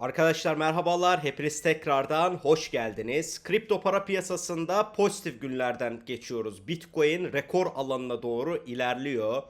Arkadaşlar merhabalar. Hepiniz tekrardan hoş geldiniz. Kripto para piyasasında pozitif günlerden geçiyoruz. Bitcoin rekor alanına doğru ilerliyor.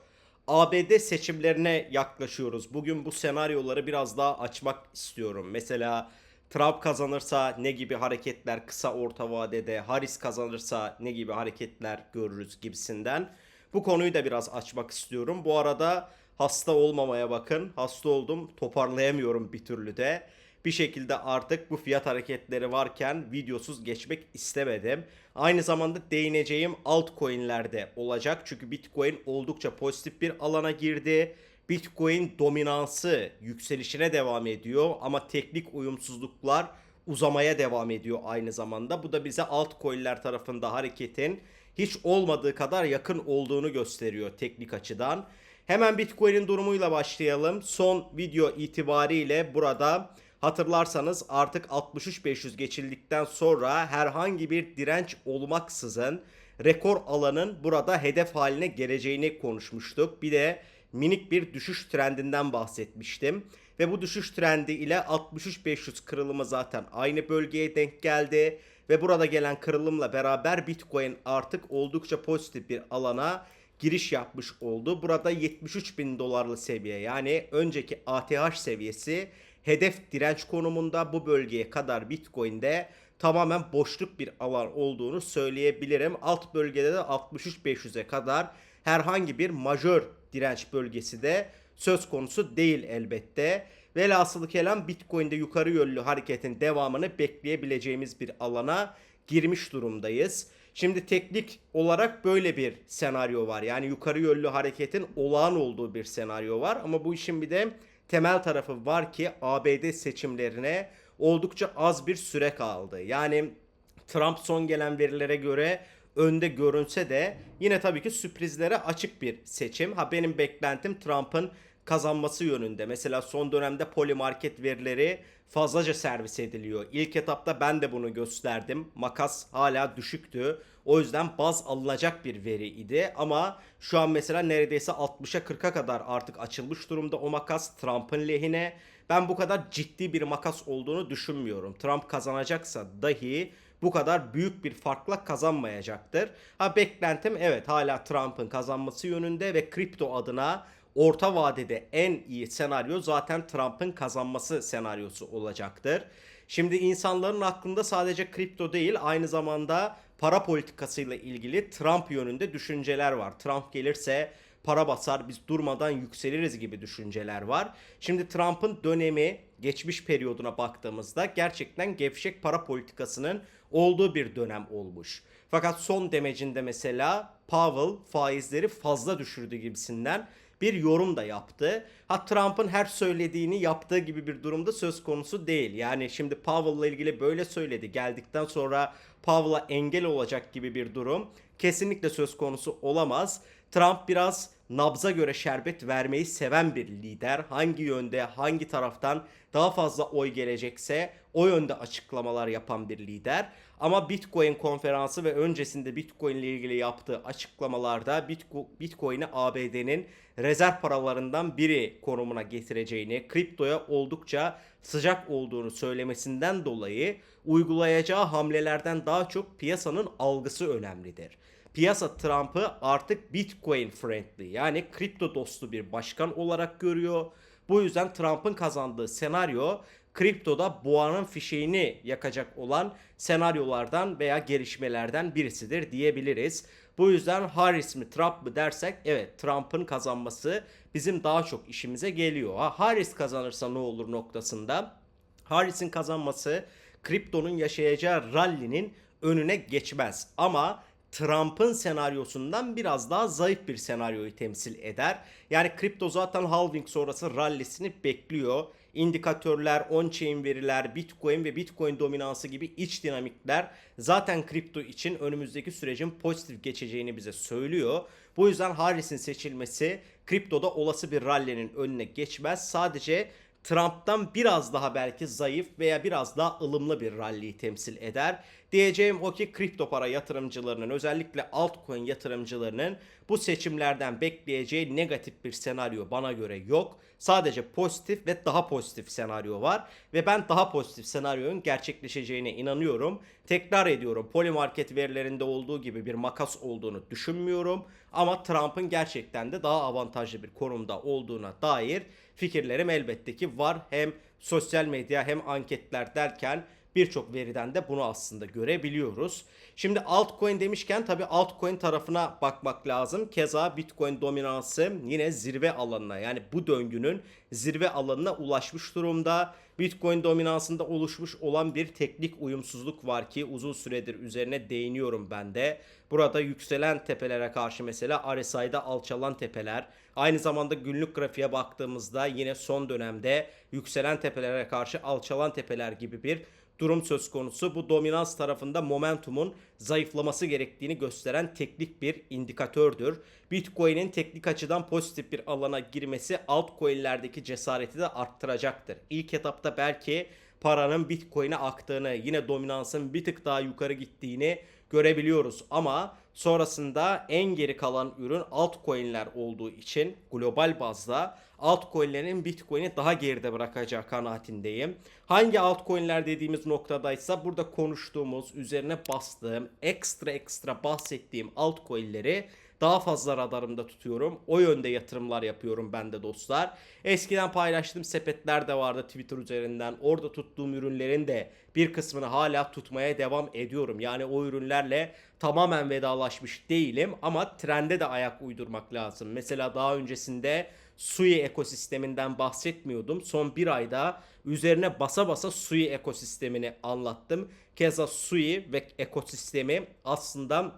ABD seçimlerine yaklaşıyoruz. Bugün bu senaryoları biraz daha açmak istiyorum. Mesela Trump kazanırsa ne gibi hareketler kısa orta vadede, Harris kazanırsa ne gibi hareketler görürüz gibisinden. Bu konuyu da biraz açmak istiyorum. Bu arada hasta olmamaya bakın. Hasta oldum. Toparlayamıyorum bir türlü de. Bir şekilde artık bu fiyat hareketleri varken videosuz geçmek istemedim. Aynı zamanda değineceğim altcoin'lerde olacak. Çünkü Bitcoin oldukça pozitif bir alana girdi. Bitcoin dominansı yükselişine devam ediyor ama teknik uyumsuzluklar uzamaya devam ediyor aynı zamanda. Bu da bize altcoin'ler tarafında hareketin hiç olmadığı kadar yakın olduğunu gösteriyor teknik açıdan. Hemen Bitcoin'in durumuyla başlayalım. Son video itibariyle burada hatırlarsanız artık 63.500 geçildikten sonra herhangi bir direnç olmaksızın rekor alanın burada hedef haline geleceğini konuşmuştuk. Bir de minik bir düşüş trendinden bahsetmiştim. Ve bu düşüş trendi ile 63.500 kırılımı zaten aynı bölgeye denk geldi. Ve burada gelen kırılımla beraber Bitcoin artık oldukça pozitif bir alana giriş yapmış oldu. Burada 73 bin dolarlı seviye yani önceki ATH seviyesi hedef direnç konumunda bu bölgeye kadar Bitcoin'de tamamen boşluk bir alan olduğunu söyleyebilirim. Alt bölgede de 63.500'e kadar herhangi bir majör direnç bölgesi de söz konusu değil elbette. Velhasılı kelam Bitcoin'de yukarı yönlü hareketin devamını bekleyebileceğimiz bir alana girmiş durumdayız. Şimdi teknik olarak böyle bir senaryo var. Yani yukarı yönlü hareketin olağan olduğu bir senaryo var. Ama bu işin bir de temel tarafı var ki ABD seçimlerine oldukça az bir süre kaldı. Yani Trump son gelen verilere göre önde görünse de yine tabii ki sürprizlere açık bir seçim. Ha benim beklentim Trump'ın kazanması yönünde. Mesela son dönemde Polymarket verileri fazlaca servis ediliyor. İlk etapta ben de bunu gösterdim. Makas hala düşüktü. O yüzden baz alınacak bir veri idi. Ama şu an mesela neredeyse 60'a 40'a kadar artık açılmış durumda o makas Trump'ın lehine. Ben bu kadar ciddi bir makas olduğunu düşünmüyorum. Trump kazanacaksa dahi bu kadar büyük bir farkla kazanmayacaktır. Ha beklentim evet hala Trump'ın kazanması yönünde ve kripto adına orta vadede en iyi senaryo zaten Trump'ın kazanması senaryosu olacaktır. Şimdi insanların aklında sadece kripto değil aynı zamanda para politikasıyla ilgili Trump yönünde düşünceler var. Trump gelirse para basar biz durmadan yükseliriz gibi düşünceler var. Şimdi Trump'ın dönemi geçmiş periyoduna baktığımızda gerçekten gevşek para politikasının olduğu bir dönem olmuş. Fakat son demecinde mesela Powell faizleri fazla düşürdü gibisinden bir yorum da yaptı. Ha Trump'ın her söylediğini yaptığı gibi bir durumda söz konusu değil. Yani şimdi Powell'la ilgili böyle söyledi. Geldikten sonra Powell'a engel olacak gibi bir durum kesinlikle söz konusu olamaz. Trump biraz nabza göre şerbet vermeyi seven bir lider. Hangi yönde, hangi taraftan daha fazla oy gelecekse o yönde açıklamalar yapan bir lider. Ama Bitcoin konferansı ve öncesinde Bitcoin ile ilgili yaptığı açıklamalarda Bitcoin'i ABD'nin rezerv paralarından biri konumuna getireceğini, kriptoya oldukça sıcak olduğunu söylemesinden dolayı uygulayacağı hamlelerden daha çok piyasanın algısı önemlidir. Piyasa Trump'ı artık Bitcoin friendly yani kripto dostu bir başkan olarak görüyor. Bu yüzden Trump'ın kazandığı senaryo kriptoda boğanın fişeğini yakacak olan senaryolardan veya gelişmelerden birisidir diyebiliriz. Bu yüzden Harris mi Trump mı dersek evet Trump'ın kazanması bizim daha çok işimize geliyor. Ha, Harris kazanırsa ne olur noktasında Harris'in kazanması kriptonun yaşayacağı rally'nin önüne geçmez. Ama Trump'ın senaryosundan biraz daha zayıf bir senaryoyu temsil eder. Yani kripto zaten halving sonrası rallisini bekliyor. İndikatörler, on-chain veriler, Bitcoin ve Bitcoin dominansı gibi iç dinamikler zaten kripto için önümüzdeki sürecin pozitif geçeceğini bize söylüyor. Bu yüzden Harris'in seçilmesi kriptoda olası bir rally'nin önüne geçmez. Sadece Trump'tan biraz daha belki zayıf veya biraz daha ılımlı bir rally'yi temsil eder. Diyeceğim o ki kripto para yatırımcılarının özellikle altcoin yatırımcılarının bu seçimlerden bekleyeceği negatif bir senaryo bana göre yok. Sadece pozitif ve daha pozitif senaryo var ve ben daha pozitif senaryonun gerçekleşeceğine inanıyorum. Tekrar ediyorum Polymarket verilerinde olduğu gibi bir makas olduğunu düşünmüyorum ama Trump'ın gerçekten de daha avantajlı bir konumda olduğuna dair fikirlerim elbette ki var. Hem sosyal medya hem anketler derken birçok veriden de bunu aslında görebiliyoruz. Şimdi altcoin demişken tabi altcoin tarafına bakmak lazım. Keza Bitcoin dominansı yine zirve alanına yani bu döngünün zirve alanına ulaşmış durumda. Bitcoin dominansında oluşmuş olan bir teknik uyumsuzluk var ki uzun süredir üzerine değiniyorum ben de. Burada yükselen tepelere karşı mesela RSI'da alçalan tepeler, aynı zamanda günlük grafiğe baktığımızda yine son dönemde yükselen tepelere karşı alçalan tepeler gibi bir durum söz konusu. Bu dominans tarafında momentumun zayıflaması gerektiğini gösteren teknik bir indikatördür. Bitcoin'in teknik açıdan pozitif bir alana girmesi altcoin'lerdeki cesareti de arttıracaktır. İlk etapta belki paranın Bitcoin'e aktığını, yine dominansın bir tık daha yukarı gittiğini görebiliyoruz ama sonrasında en geri kalan ürün altcoin'ler olduğu için global bazda altcoin'lerin Bitcoin'i daha geride bırakacağı kanaatindeyim. Hangi altcoin'ler dediğimiz noktadaysa burada konuştuğumuz, üzerine bastığım, ekstra ekstra bahsettiğim altcoin'leri daha fazla radarımda tutuyorum. O yönde yatırımlar yapıyorum ben de dostlar. Eskiden paylaştığım sepetler de vardı Twitter üzerinden. Orada tuttuğum ürünlerin de bir kısmını hala tutmaya devam ediyorum. Yani o ürünlerle tamamen vedalaşmış değilim ama trende de ayak uydurmak lazım. Mesela daha öncesinde Sui ekosisteminden bahsetmiyordum. Son bir ayda üzerine basa basa Sui ekosistemini anlattım. Keza Sui ve ekosistemi aslında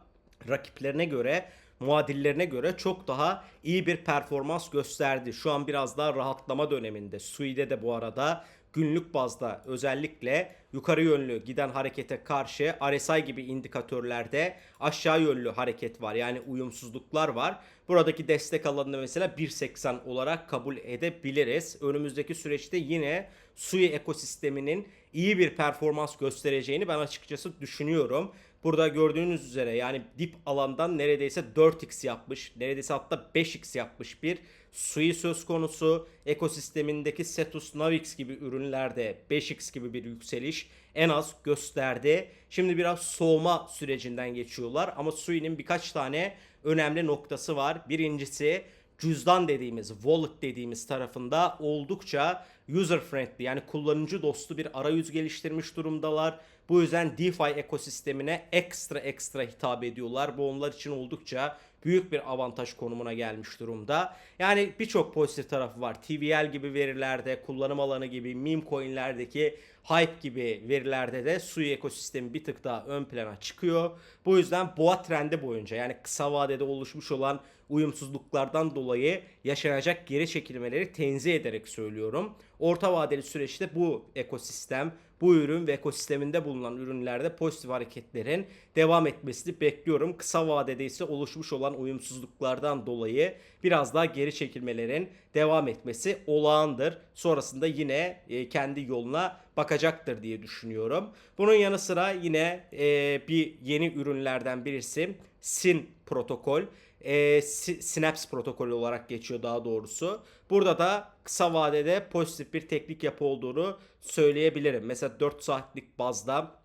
rakiplerine göre muadillerine göre çok daha iyi bir performans gösterdi. Şu an biraz daha rahatlama döneminde. Sui'de de bu arada günlük bazda özellikle yukarı yönlü giden harekete karşı RSI gibi indikatörlerde aşağı yönlü hareket var. Yani uyumsuzluklar var. Buradaki destek alanını mesela 1.80 olarak kabul edebiliriz. Önümüzdeki süreçte yine Sui ekosisteminin iyi bir performans göstereceğini ben açıkçası düşünüyorum. Burada gördüğünüz üzere yani dip alandan neredeyse 4x yapmış, neredeyse hatta 5x yapmış bir Sui söz konusu. Ekosistemindeki Cetus, Navix gibi ürünlerde 5x gibi bir yükseliş en az gösterdi. Şimdi biraz soğuma sürecinden geçiyorlar ama Sui'nin birkaç tane önemli noktası var. Birincisi cüzdan dediğimiz, wallet dediğimiz tarafında oldukça user friendly yani kullanıcı dostu bir arayüz geliştirmiş durumdalar. Bu yüzden DeFi ekosistemine ekstra ekstra hitap ediyorlar. Bu onlar için oldukça büyük bir avantaj konumuna gelmiş durumda. Yani birçok pozitif tarafı var. TVL gibi verilerde, kullanım alanı gibi, meme coinlerdeki hype gibi verilerde de Sui ekosistemi bir tık daha ön plana çıkıyor. Bu yüzden boğa trendi boyunca yani kısa vadede oluşmuş olan uyumsuzluklardan dolayı yaşanacak geri çekilmeleri tenzih ederek söylüyorum. Orta vadeli süreçte bu ekosistem, bu ürün ve ekosisteminde bulunan ürünlerde pozitif hareketlerin devam etmesini bekliyorum. Kısa vadede ise oluşmuş olan uyumsuzluklardan dolayı biraz daha geri çekilmelerin devam etmesi olağandır. Sonrasında yine e, kendi yoluna bakacaktır diye düşünüyorum. Bunun yanı sıra yine e, bir yeni ürünlerden birisi Sin protokol e, Synapse protokolü olarak geçiyor daha doğrusu. Burada da kısa vadede pozitif bir teknik yapı olduğunu söyleyebilirim. Mesela 4 saatlik bazda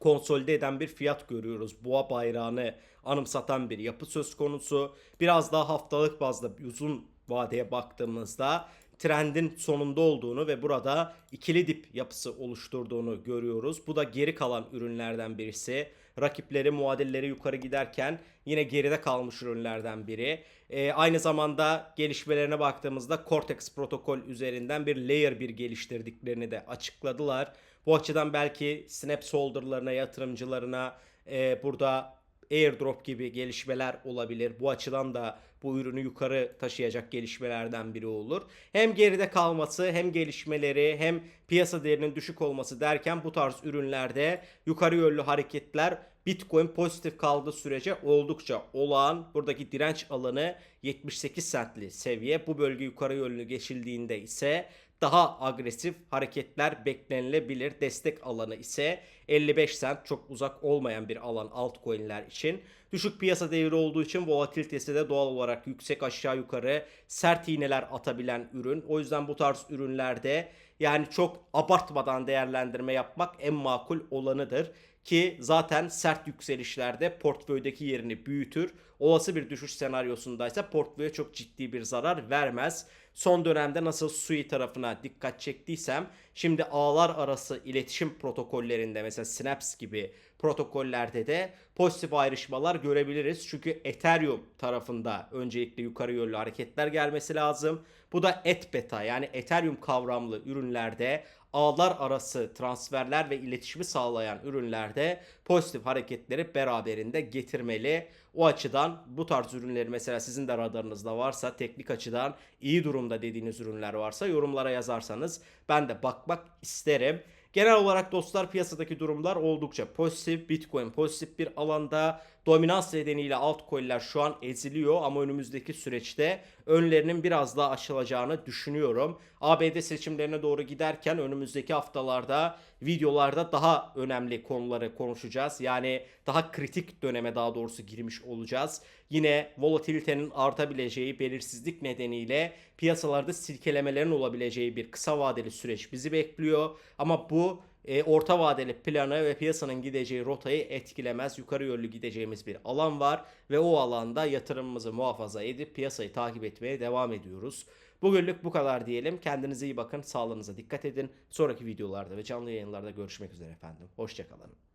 konsolide eden bir fiyat görüyoruz. Boğa bayrağını anımsatan bir yapı söz konusu. Biraz daha haftalık bazda uzun vadeye baktığımızda trendin sonunda olduğunu ve burada ikili dip yapısı oluşturduğunu görüyoruz. Bu da geri kalan ürünlerden birisi. Rakipleri, muadilleri yukarı giderken yine geride kalmış ürünlerden biri. Ee, aynı zamanda gelişmelerine baktığımızda Cortex protokol üzerinden bir layer 1 geliştirdiklerini de açıkladılar. Bu açıdan belki Snap holder'larına, yatırımcılarına e, burada airdrop gibi gelişmeler olabilir. Bu açıdan da bu ürünü yukarı taşıyacak gelişmelerden biri olur. Hem geride kalması hem gelişmeleri hem piyasa değerinin düşük olması derken bu tarz ürünlerde yukarı yönlü hareketler Bitcoin pozitif kaldığı sürece oldukça olağan. Buradaki direnç alanı 78 centli seviye. Bu bölge yukarı yönlü geçildiğinde ise daha agresif hareketler beklenilebilir. Destek alanı ise 55 cent çok uzak olmayan bir alan altcoin'ler için. Düşük piyasa değeri olduğu için volatilitesi de doğal olarak yüksek aşağı yukarı sert iğneler atabilen ürün. O yüzden bu tarz ürünlerde yani çok abartmadan değerlendirme yapmak en makul olanıdır ki zaten sert yükselişlerde portföydeki yerini büyütür. Olası bir düşüş senaryosundaysa portföye çok ciddi bir zarar vermez. Son dönemde nasıl SUI tarafına dikkat çektiysem şimdi ağlar arası iletişim protokollerinde mesela Snaps gibi protokollerde de pozitif ayrışmalar görebiliriz. Çünkü Ethereum tarafında öncelikle yukarı yönlü hareketler gelmesi lazım. Bu da et beta yani Ethereum kavramlı ürünlerde ağlar arası transferler ve iletişimi sağlayan ürünlerde pozitif hareketleri beraberinde getirmeli. O açıdan bu tarz ürünleri mesela sizin de radarınızda varsa teknik açıdan iyi durumda dediğiniz ürünler varsa yorumlara yazarsanız ben de bakmak isterim. Genel olarak dostlar piyasadaki durumlar oldukça pozitif. Bitcoin pozitif bir alanda. Dominans nedeniyle altcoin'ler şu an eziliyor ama önümüzdeki süreçte önlerinin biraz daha aşılacağını düşünüyorum. ABD seçimlerine doğru giderken önümüzdeki haftalarda videolarda daha önemli konuları konuşacağız. Yani daha kritik döneme daha doğrusu girmiş olacağız. Yine volatilitenin artabileceği belirsizlik nedeniyle piyasalarda silkelemelerin olabileceği bir kısa vadeli süreç bizi bekliyor. Ama bu e, orta vadeli planı ve piyasanın gideceği rotayı etkilemez. Yukarı yönlü gideceğimiz bir alan var ve o alanda yatırımımızı muhafaza edip piyasayı takip etmeye devam ediyoruz. Bugünlük bu kadar diyelim. Kendinize iyi bakın. Sağlığınıza dikkat edin. Sonraki videolarda ve canlı yayınlarda görüşmek üzere efendim. Hoşçakalın.